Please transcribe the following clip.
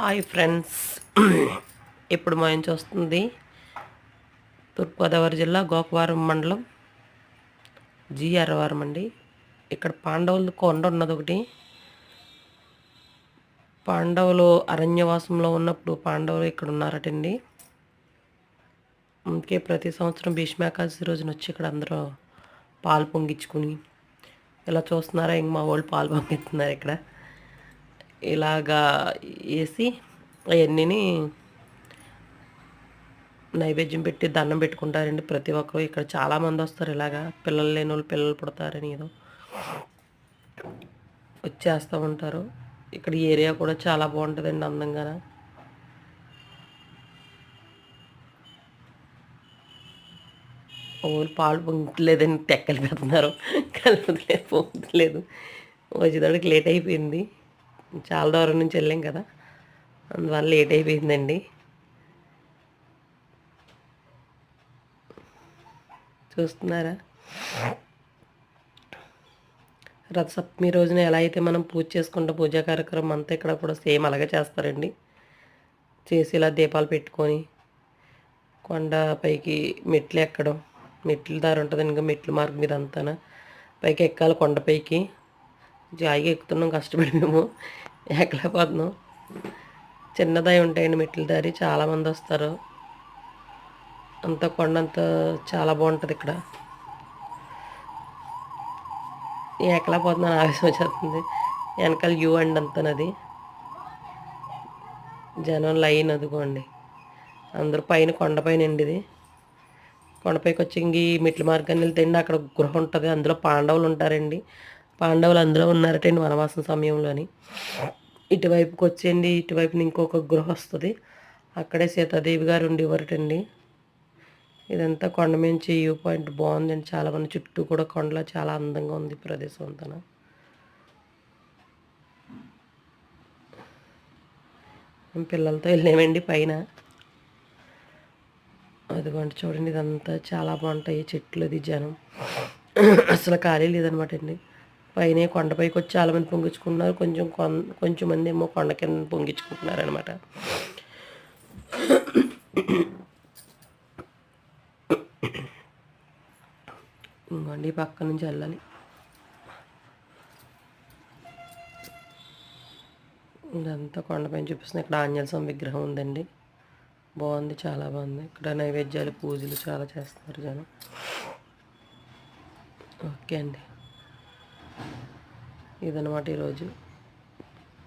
Hi friends. ఇప్పుడు మనం చూస్తుంది? తూర్పుగోదావరి జిల్లా గోకవరం మండలం జి అరవరం అండి. ఇక్కడ పాండవులు కొండ ఉన్నది ఒకటి. పాండవులు అరణ్యవాసంలో ఉన్నప్పుడు పాండవులు ఇక్కడ ఉన్నారటండి. అందుకే ప్రతి సంవత్సరం భీష్మాకాశి రోజున వచ్చి ఇక్కడ అందరూ పాలు పొంగించుకుని. ఇలా చూస్తున్నారా? ఇంక మా వాళ్ళు పాలు పొంగిస్తున్నారు ఇక్కడ. ఇలాగా వేసి అవన్నీ నైవేద్యం పెట్టి దండం పెట్టుకుంటారండి ప్రతి ఒక్కరు. ఇక్కడ చాలామంది వస్తారు ఇలాగా. పిల్లలు లేని వాళ్ళు పిల్లలు పుడతారని ఏదో వచ్చేస్తూ ఉంటారు. ఇక్కడ ఏరియా కూడా చాలా బాగుంటుందండి అందంగా ఓళ్ళు పాలు పొంగట్లేదని తెక్కలు పెడుతున్నారు. కలపట్లేదు పొంగట్లేదు. వచ్చేదానికి లేట్ అయిపోయింది. చాలా దూరం నుంచి వెళ్ళాం కదా. అందువల్ల లేట్ అయిపోయిందండి. చూస్తున్నారా? రథసప్తమి రోజున ఎలా అయితే మనం పూజ చేసుకుంటాం పూజా కార్యక్రమం అంతా ఇక్కడ కూడా సేమ్ అలాగే చేస్తారండి. చేసి ఇలా దీపాలు పెట్టుకొని కొండ పైకి మెట్లు ఎక్కడం మెట్లు దారి ఉంటుంది ఇంకా మెట్లు మార్గం మీద అంతా పైకి. ఎక్కాలి కొండపైకి జాయిగా ఎక్కుతున్నాం కష్టపడి మేము ఎక్కలేకపోతున్నాం చిన్నదై ఉంటాయండి మెట్ల దారి చాలామంది వస్తారు. అంత కొండ అంతా చాలా బాగుంటుంది ఇక్కడ. ఎక్కలేకపోతున్నాను ఆవేశం వచ్చేస్తుంది. వెనకాల యూ అండి అంతనది జనం లైన్ అదుకోండి అందరూ పైన కొండపైన అండి ఇది. కొండపైకి వచ్చి ఇంక ఈ మెట్ల మార్గాన్ని వెళ్తే అక్కడ గృహ ఉంటుంది. అందులో పాండవులు ఉంటారండి. పాండవులు అందులో ఉన్నారటండి వనవాసం సమయంలోని. ఇటువైపుకి వచ్చేయండి ఇటువైపున ఇంకొక గృహ వస్తుంది. అక్కడే సీతాదేవి గారు ఉండేవారటండి. ఇదంతా కొండ మించి వ్యూ పాయింట్ బాగుందండి. చాలా మంది చుట్టూ కూడా కొండలో చాలా అందంగా ఉంది ప్రదేశం అంతా మేము పిల్లలతో వెళ్ళామండి పైన. అదిగోండి చూడండి ఇదంతా చాలా బాగుంటాయి. చెట్లు అది జనం. అసలు ఖాళీ లేదనమాట అండి పైన కొండపైకి వచ్చి చాలామంది పొంగించుకుంటున్నారు. కొంచెం కొంచెం మంది ఏమో కొండ కింద పొంగించుకుంటున్నారు అనమాట ఇంకోండి పక్క నుంచి వెళ్ళాలి. ఇదంతా కొండపైన చూపిస్తుంది. ఇక్కడ ఆంజనేయ స్వామి విగ్రహం ఉందండి. బాగుంది చాలా బాగుంది. ఇక్కడ నైవేద్యాలు పూజలు చాలా చేస్తున్నారు జనం. ఓకే అండి. ఇదనమాట ఈరోజు.